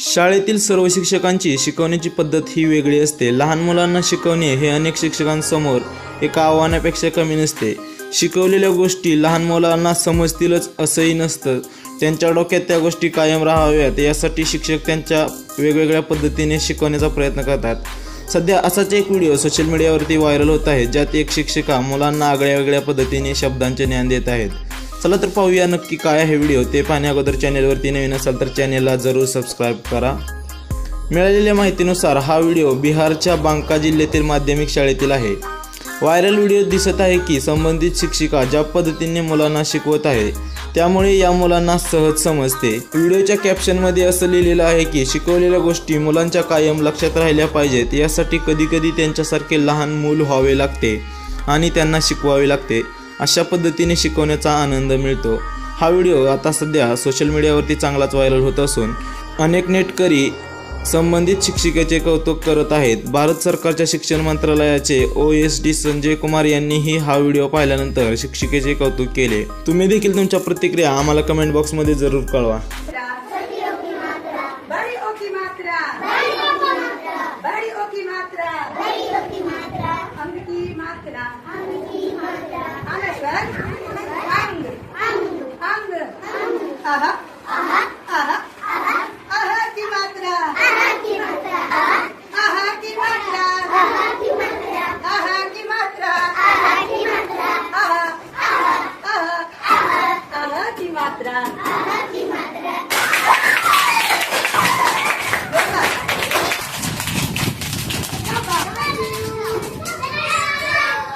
शाळेतील सर्व शिक्षकांची शिकवण्याची पद्धत ही वेगळी असते. लहान मुलांना शिकवणे हे अनेक शिक्षकांसमोर एका आव्हानापेक्षा कमी नसते. शिकवलेल्या गोष्टी लहान मुलांना समजतीलच असंही नसतं. त्यांच्या डोक्यात त्या गोष्टी कायम राहाव्यात यासाठी शिक्षक त्यांच्या वेगवेगळ्या पद्धतीने शिकवण्याचा प्रयत्न करतात. सध्या असाच एक व्हिडिओ सोशल मीडियावरती व्हायरल होत आहे ज्यात एक शिक्षिका मुलांना आगळ्या वेगळ्या पद्धतीने शब्दांचे ज्ञान देत आहेत. चला तर पाहूया नक्की काय आहे व्हिडिओ. ते पाहण्या अगोदर चॅनेलवरती नवीन असाल तर चॅनेलला जरूर सबस्क्राईब करा. मिळालेल्या माहितीनुसार हा व्हिडिओ बिहारच्या बांका जिल्ह्यातील माध्यमिक शाळेतील आहे. व्हायरल व्हिडिओ दिसत आहे की संबंधित शिक्षिका ज्या पद्धतीने मुलांना शिकवत आहे त्यामुळे या मुलांना सहज समजते. व्हिडिओच्या कॅप्शनमध्ये असं लिहिलेलं आहे की शिकवलेल्या गोष्टी मुलांच्या कायम लक्षात राहिल्या पाहिजेत. यासाठी कधीकधी त्यांच्यासारखे लहान मूल व्हावे लागते आणि त्यांना शिकवावे लागते. अशा पद्धतीने शिकवण्याचा आनंद मिळतो. हा व्हिडिओ आता सध्या सोशल मीडियावरती चांगलाच व्हायरल होत असून अनेक नेटकरी संबंधित शिक्षिकेचे कौतुक करत आहेत. भारत सरकारच्या शिक्षण मंत्रालयाचे O S D Sanjay Kumar यांनीही हा व्हिडिओ पाहिल्यानंतर शिक्षिकेचे कौतुक केले. तुम्ही देखील तुमच्या प्रतिक्रिया आम्हाला कमेंट बॉक्समध्ये जरूर कळवा बड़ी ओ की मात्रा बड़ी ओ की मात्रा अंग की मात्रा अनश्वर अंग अंग आहा. आहा. अह की मात्रा. अह की मात्रा. आहा की मात्रा. अह की मात्रा.